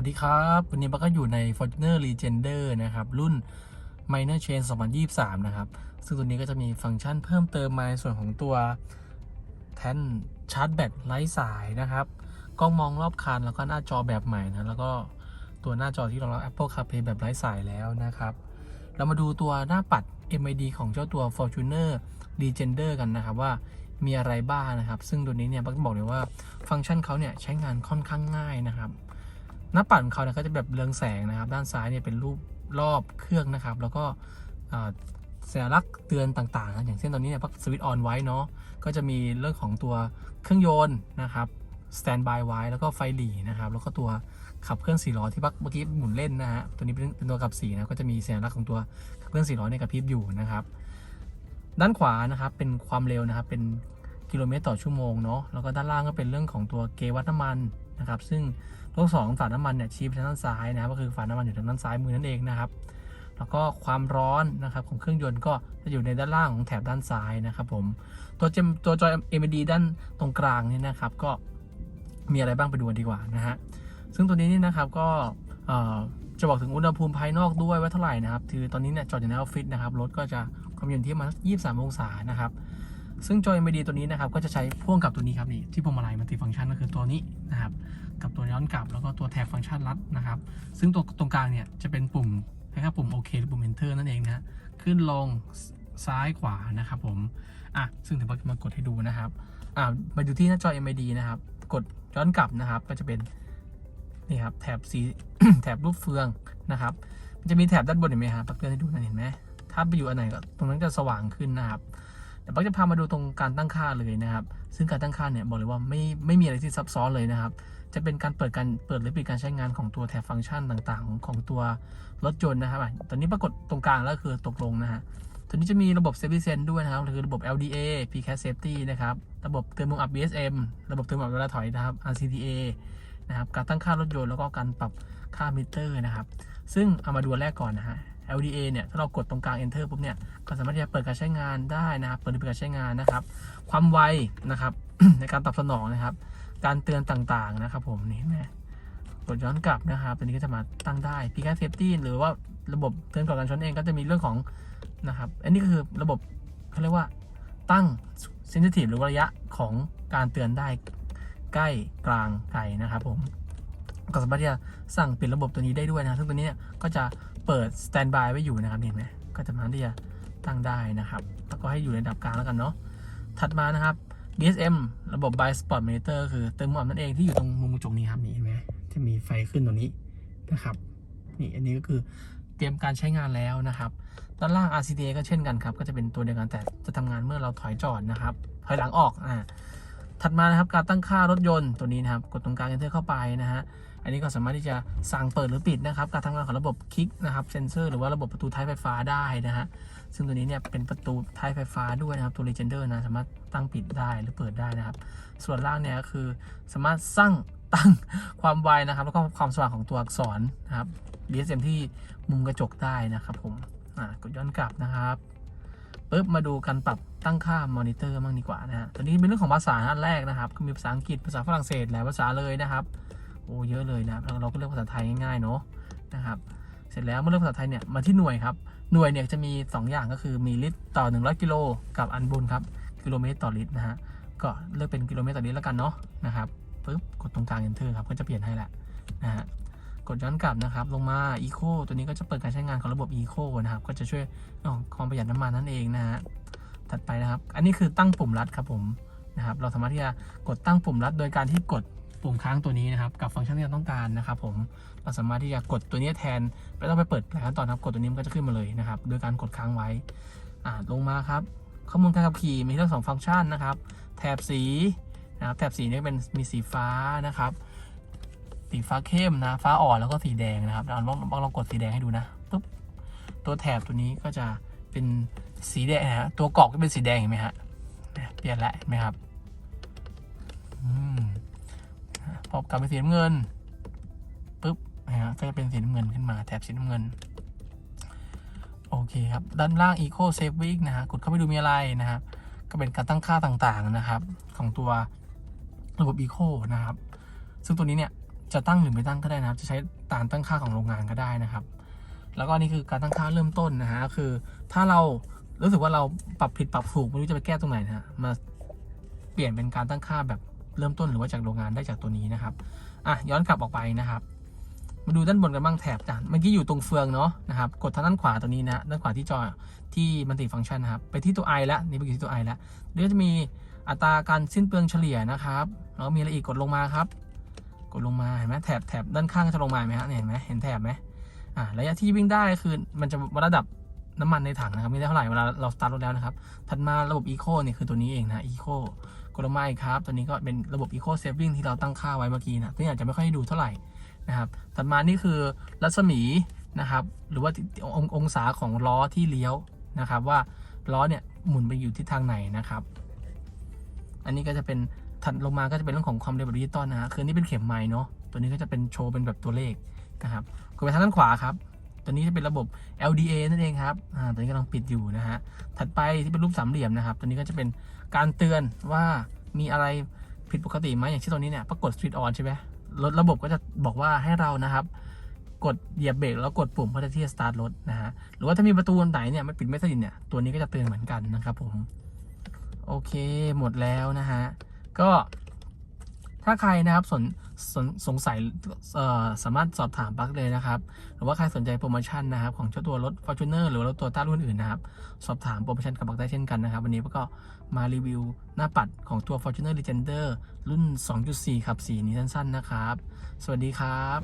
วัสดีครับ วันนี้บักก็อยู่ใน Fortuner Legender นะครับ รุ่น Minor Chain 2023 นะครับ ซึ่งตัวนี้ก็จะมีฟังก์ชันเพิ่มเติมมาในส่วนของตัวแท่นชาร์จแบตไร้สายนะครับ กล้องมองรอบคันแล้วก็หน้าจอแบบใหม่นะ แล้วก็ตัวหน้าจอที่รองรับ Apple CarPlay แบบไร้สายแล้วนะครับ เรามาดูตัวหน้าปัด MID ของเจ้าตัว Fortuner Legender กันนะครับว่ามีอะไรบ้างนะครับ ซึ่งตัวนี้เนี่ยบักบอกเลยว่าฟังก์ชันเขาเนี่ยใช้งานค่อนข้างง่ายนะครับ หน้าปัดของเขาเนี่ยก็จะแบบเรืองแสงนะครับ ด้านซ้ายเนี่ยเป็นรูปรอบเครื่องนะครับ แล้วก็สัญลักษณ์เตือนต่างๆ อย่างเช่นตอนนี้เนี่ยพักสวิตช์ออนไว้เนาะก็จะมีเรื่องของตัวเครื่องยนต์นะครับสแตนบายไว้แล้วก็ไฟหลีนะครับ แล้วก็ตัวขับเครื่องสี่ล้อที่พักเมื่อกี้หมุนเล่นนะฮะตัวนี้เป็นตัวขับสี่นะก็จะมีสัญลักษณ์ของตัวขับเครื่องสี่ล้อเนี่ยกระพริบอยู่นะครับ ด้านขวานะครับเป็นความเร็วนะครับเป็นกิโลเมตรต่อชั่วโมงเนาะแล้วก็ด้านล่างก็เป็นเรื่องของตัวเกวัดน้ำมันนะครับ ซึ่ง ลูกศรของฝาน้ำมันเนี่ยชี้ไปทางด้านซ้ายนะครับก็คือฝาน้ำมันอยู่ทางด้านซ้ายมือนั่นเองนะครับ แล้วก็ความร้อนนะครับของเครื่องยนต์ก็จะอยู่ในด้านล่างของแถบด้านซ้ายนะครับผมตัวเจมตัวจอย LED ด้านตรงกลางนี่นะครับ ก็มีอะไรบ้างไปดูดีกว่านะฮะซึ่งตัวนี้นี่นะครับก็เอ่อจะบอกถึงอุณหภูมิภายนอกด้วยว่าเท่าไหร่นะครับคือตอนนี้เนี่ยจอดอยู่ในออฟฟิศนะครับรถก็จะความเย็นที่ประมาณ23องศานะครับ ซึ่งจอย LED ตัวนี้นะครับก็จะใช้พ่วงกับตัวนี้ครับนี่ที่พวงมาลัยมัลติฟังก์ชันก็คือตัวนี้นะครับกับตัวย้อนกลับแล้วก็ตัวแถบฟังก์ชันลัดนะครับซึ่งตัวตรงกลางเนี่ยจะเป็นปุ่มคล้ายๆปุ่มโอเคหรือปุ่ม enter นั่นเองนะฮะขึ้นลงซ้ายขวานะครับผมอะซึ่งเดี๋ยวมากดให้ดูนะครับอะมาดูที่หน้าจอ MID นะครับกดย้อนกลับนะครับก็จะเป็นนี่ครับแถบสีแถบรูปเฟืองนะครับ มันจะมีแถบด้านบนเห็นไหมครับปักเตือนให้ดูนะเห็นไหมถ้าไปอยู่อันไหนก็ตรงนั้นจะสว่างขึ้นนะครับ ดี๋ยวปักจะพามาดูตรงการตั้งค่าเลยนะครับ ซึ่งการตั้งค่าเนี่ยบอกเลยว่าไม่ไม่มีอะไรที่ซับซ้อนเลยนะครับ จะเป็นการเปิดการเปิดหรือปิดการใช้งานของตัวแถบฟังก์ชันต่างๆ ของตัวรถยนต์นะครับตอนนี้ปรากฏตรงกลางแล้วคือตกลงนะฮะตัวนี้จะมีระบบ Safety Sense ด้วยนะครับคือระบบ LDA PCAS Safety นะครับ ระบบเตือนมุมอับ BSM ระบบเตือนมุมอับเวลาถอยนะครับ RCTA นะครับ การตั้งค่ารถยนต์แล้วก็การปรับค่ามิเตอร์นะครับ ซึ่งเอามาดูแรกก่อนนะฮะ LDA เนี่ยถ้าเรากดตรงกลาง Enter ปุ๊บเนี่ยก็สามารถที่จะเปิดการใช้งานได้นะครับเปิดหรือปิดการใช้งานนะครับ ความไวนะครับ ในการตอบสนองนะครับ การเตือนต่างๆนะครับ ผมนี่เห็นไหมกดย้อนกลับนะครับตัวนี้ก็จะมาตั้งได้ p c a s Safety หรือว่าระบบเตือนก่อนการชนเองก็จะมีเรื่องของนะครับ อันนี้ก็คือระบบเขาเรียกว่าตั้ง sensitive หรือว่าระยะของการเตือนได้ใกล้กลางไกลนะครับผมก็สามารถที่จะสั่งปิดระบบตัวนี้ได้ด้วยนะซึ่งตัวนี้ก็จะ เปิด standby ไว้อยู่นะครับเห็นไหมก็จะมาที่จะตั้งได้นะครับ แล้วก็ให้อยู่ในระดับกลางแล้วกันเนาะถัดมานะครับ BSM ระบบ by spot meter คือเติมหมอมนั่นเองที่อยู่ตรงมุมกระจกนี้ครับนี่เห็นไหมที่มีไฟขึ้นตรงนี้นะครับนี่อันนี้ก็คือเตรียมการใช้งานแล้วนะครับด้านล่าง RCTA ก็เช่นกันครับ ก็จะเป็นตัวเดียวกันแต่จะทำงานเมื่อเราถอยจอดนะครับ ถอยหลังออกอ่าถัดมานะครับการตั้งค่ารถยนต์ตัวนี้นะครับ กดตรงกลาง enter เข้าไปนะฮะ อันนี้ก็สามารถที่จะสั่งเปิดหรือปิดนะครับ การทำงานของระบบคลิกนะครับเซนเซอร์หรือว่าระบบประตูท้ายไฟฟ้าได้นะฮะซึ่งตัวนี้เนี่ยเป็นประตูท้ายไฟฟ้าด้วยนะครับตัว Legender นะสามารถตั้งปิดได้หรือเปิดได้นะครับ ส่วนล่างเนี่ยก็คือสามารถสร้างตั้งความไวนะครับ แล้วก็ความสว่างของตัวอักษรนะครับ DSM ที่มุมกระจกได้นะครับ ผมกดย้อนกลับนะครับปุ๊บมาดูการปรับตั้งค่ามอนิเตอร์มั่งดีกว่านะฮะตัวนี้เป็นเรื่องของภาษาอันแรกนะครับ ก็มีภาษาอังกฤษภาษาฝรั่งเศสหลายภาษาเลยนะครับ โอ้เยอะเลยนะครับเราก็เลือกภาษาไทยง่ายๆเนาะนะครับเสร็จแล้วเมื่อเลือกภาษาไทยเนี่ยมาที่หน่วยครับหน่วยเนี่ยจะมี 2 อย่างก็คือมีลิตรต่อ 100 กิโลกับอันบนครับกิโลเมตรต่อลิตรนะฮะก็เลือกเป็นกิโลเมตรต่อลิตรแล้วกันเนาะนะครับปุ๊บกดตรงกลาง enter ครับก็จะเปลี่ยนให้ละนะฮะกดย้อนกลับนะครับ ลงมา eco ตัวนี้ก็จะเปิดการใช้งานของระบบ eco นะครับ ก็จะช่วยองขอความประหยัดน้ำมันนั่นเองนะฮะถัดไปนะครับ อันนี้คือตั้งปุ่มลัดครับผมนะครับ เราสามารถที่จะกดตั้งปุ่มลัดโดยการที่กด ปุ่มค้างตัวนี้นะครับ กับฟังก์ชันที่เราต้องการนะครับ ผมเราสามารถที่จะกดตัวนี้แทนไม่ต้องไปเปิดหลายขั้นตอนครับกดตัวนี้มันก็จะขึ้นมาเลยนะครับ โดยการกดค้างไว้อ่าลงมาครับ ข้อมูลการขับขี่มีทั้งสองฟังก์ชันนะครับ แถบสีนะครับแถบสีนี่เป็นมีสีฟ้านะครับ สีฟ้าเข้มนะฟ้าอ่อนแล้วก็สีแดงนะครับเราลองลองลองกดสีแดงให้ดูนะปุ๊บตัวแถบตัวนี้ก็จะเป็นสีแดงนะฮะตัวกรอบก็เป็นสีแดงเห็นไหมฮะเนี่ยเปลี่ยนแล้วเห็นไหมครับ พอกลับไปสีน้ำเงินปุ๊บนะฮะก็จะเป็นสีน้ำเงินขึ้นมาแถบสีน้ำเงิน โอเคครับ ด้านล่าง Eco Saving นะฮะกดเข้าไปดูมีอะไรนะครับ ก็เป็นการตั้งค่าต่างๆนะครับ ของตัวระบบ Eco นะครับ ซึ่งตัวนี้เนี่ยจะตั้งหรือไม่ตั้งก็ได้นะครับ จะใช้ตามตั้งค่าของโรงงานก็ได้นะครับ แล้วก็นี่คือการตั้งค่าเริ่มต้นนะฮะคือถ้าเรารู้สึกว่าเราปรับผิดปรับถูกไม่รู้จะไปแก้ตรงไหนนะฮะมาเปลี่ยนเป็นการตั้งค่าแบบ เริ่มต้นหรือว่าจากโรงงานได้จากตัวนี้นะครับอะย้อนกลับออกไปนะครับ มาดูด้านบนกันบ้างแถบจ้ะเมื่อกี้อยู่ตรงเฟืองเนาะนะครับกดทางด้านขวาตัวนี้นะด้านขวาที่จอที่มันติฟังก์ชันนะครับไปที่ตัว i แล้วนี่ไปอยู่ที่ตัว i แล้วเดี๋ยวจะมีอัตราการสิ้นเปลืองเฉลี่ยนะครับแล้วก็มีอะไรอีกกดลงมาครับ กดลงมาเห็นไหมแถบแถบด้านข้างจะลงมาเห็นไหมฮะเนี่ยเห็นไหมเห็นแถบไหมอ่าระยะที่วิ่งได้คือมันจะวัดระดับน้ำมันในถังนะครับไม่ได้เท่าไหร่เวลาเราสตาร์ทรถแล้วนะครับ ถัดมาระบบ Eco เนี่ยคือตัวนี้เองนะ Eco กลงมาอีกครับตัวนี้ก็เป็นระบบ Eco Saving ที่เราตั้งค่าไว้เมื่อกี้นะที่อาจจะไม่ค่อยได้ดูเท่าไหร่นะครับถัดมานี่คือรัศมีนะครับ หรือว่าององศาของล้อที่เลี้ยวนะครับ ว่าล้อเนี่ยหมุนไปอยู่ทิศทางไหนนะครับ อันนี้ก็จะเป็นถัดลงมาก็จะเป็นเรื่องของความเร็วแบบดิจิตอลนะฮะคือนี่เป็นเข็มไม้เนาะตัวนี้ก็จะเป็นโชว์เป็นแบบตัวเลขนะครับกดไปทางด้านขวาครับ ตัวนี้จะเป็นระบบ LDA นั่นเองครับอ่าตัวนี้กำลังปิดอยู่นะฮะถัดไปที่เป็นรูปสามเหลี่ยมนะครับ ตัวนี้ก็จะเป็นการเตือนว่ามีอะไรผิดปกติไหมอย่างเช่นตัวนี้เนี่ยปรากฏ Street On ใช่ไหมรถระบบก็จะบอกว่าให้เรานะครับ กดเหยียบเบรกแล้วกดปุ่มเพื่อที่จะสตาร์ทรถนะฮะหรือว่าถ้ามีประตูไหนเนี่ยไม่ปิดไม่สนิทเนี่ยตัวนี้ก็จะเตือนเหมือนกันนะครับผมโอเคหมดแล้วนะฮะก็ถ้าใครนะครับสน สสงสัยสามารถสอบถามบักเลยนะครับ หรือว่าใครสนใจโปรโมชั่นนะครับ ของเจ้าตัวรถ Fortuner หรือรถตัวต้ารุ่นอื่นนะครับ สอบถามโปรโมชั่นกับบักได้เช่นกันนะครับ วันนี้ก็มารีวิวหน้าปัดของตัว Fortuner Legender รุ่น 2.4 ครับสีนี้สั้นๆนะครับ สวัสดีครับ